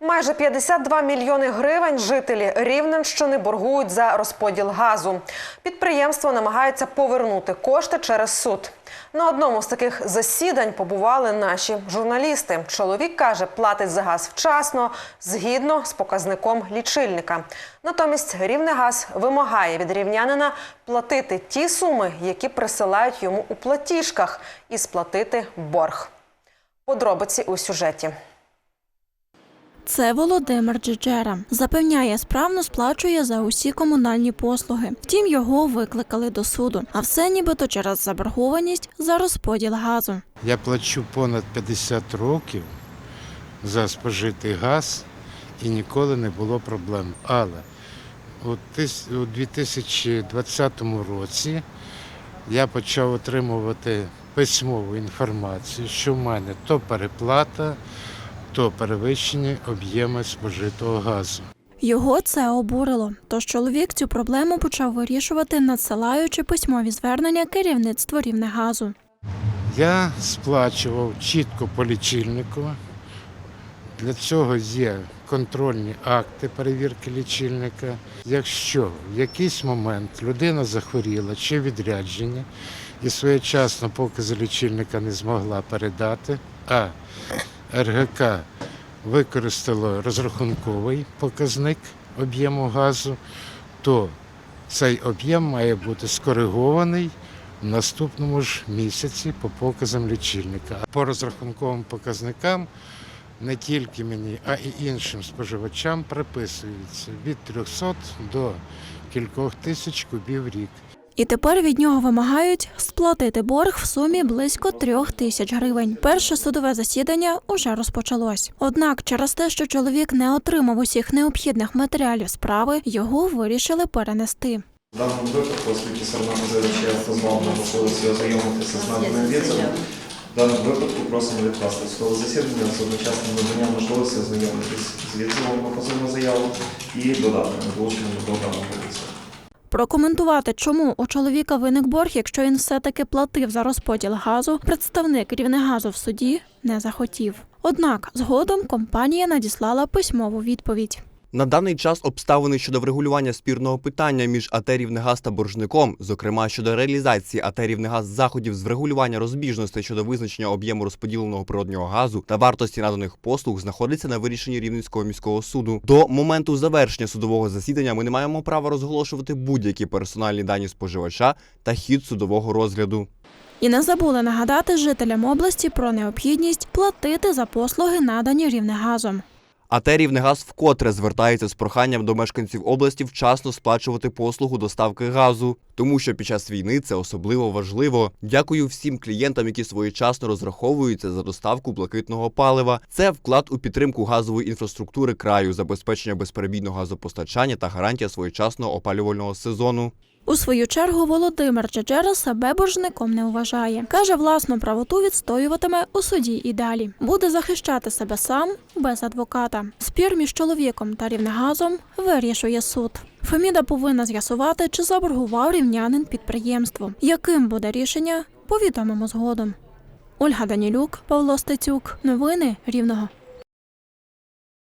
Майже 52 мільйони гривень жителі Рівненщини боргують за розподіл газу. Підприємство намагається повернути кошти через суд. На одному з таких засідань побували наші журналісти. Чоловік каже, платить за газ вчасно, згідно з показником лічильника. Натомість Рівнегаз вимагає від рівнянина платити ті суми, які присилають йому у платіжках, і сплатити борг. Подробиці у сюжеті. Це Володимир Джеджера. Запевняє, справно сплачує за усі комунальні послуги. Втім, його викликали до суду. А все нібито через заборгованість за розподіл газу. Я плачу понад 50 років за спожитий газ і ніколи не було проблем. Але у у 2020 році я почав отримувати письмову інформацію, що в мене то переплата, то перевищені об'єми спожитого газу. Його це обурило. Тож чоловік цю проблему почав вирішувати, надсилаючи письмові звернення керівництву Рівнегазу. Я сплачував чітко по лічильнику. Для цього є контрольні акти перевірки лічильника. Якщо в якийсь момент людина захворіла чи відрядження і своєчасно покази лічильника не змогла передати, а РГК використало розрахунковий показник об'єму газу, то цей об'єм має бути скоригований в наступному ж місяці по показам лічильника. По розрахунковим показникам не тільки мені, а і іншим споживачам приписується від 300 до кількох тисяч кубів рік. І тепер від нього вимагають сплатити борг в сумі близько трьох тисяч гривень. Перше судове засідання уже розпочалось. Однак, через те, що чоловік не отримав усіх необхідних матеріалів справи, його вирішили перенести. В даному випадку, оскільки сторона позивача позбавлена можливості ознайомитися з наданим відзивом, в даному випадку просимо відкласти судове засідання з одночасним наданням можливості ознайомитися з відзивом на позивну заяву і додатками, долученими до даного відзиву. Прокоментувати, чому у чоловіка виник борг, якщо він все-таки платив за розподіл газу, представник Рівнегазу в суді не захотів. Однак згодом компанія надіслала письмову відповідь. На даний час обставини щодо врегулювання спірного питання між АТ «Рівнегаз» та боржником, зокрема щодо реалізації АТ «Рівнегаз» заходів з врегулювання розбіжностей щодо визначення об'єму розподіленого природнього газу та вартості наданих послуг, знаходиться на вирішенні Рівненського міського суду. До моменту завершення судового засідання ми не маємо права розголошувати будь-які персональні дані споживача та хід судового розгляду. І не забули нагадати жителям області про необхідність платити за послуги, надані Рівнегазом. АТ «Рівнегаз» вкотре звертається з проханням до мешканців області вчасно сплачувати послугу доставки газу, тому що під час війни це особливо важливо. Дякую всім клієнтам, які своєчасно розраховуються за доставку блакитного палива. Це вклад у підтримку газової інфраструктури краю, забезпечення безперебійного газопостачання та гарантія своєчасного опалювального сезону. У свою чергу Володимир Джеджера себе боржником не вважає. Каже, власну правоту відстоюватиме у суді і далі. Буде захищати себе сам без адвоката. Спір між чоловіком та рівнегазом вирішує суд. Феміда повинна з'ясувати, чи заборгував рівнянин підприємству. Яким буде рішення, повідомимо згодом. Ольга Данілюк, Павло Стецюк. Новини Рівного.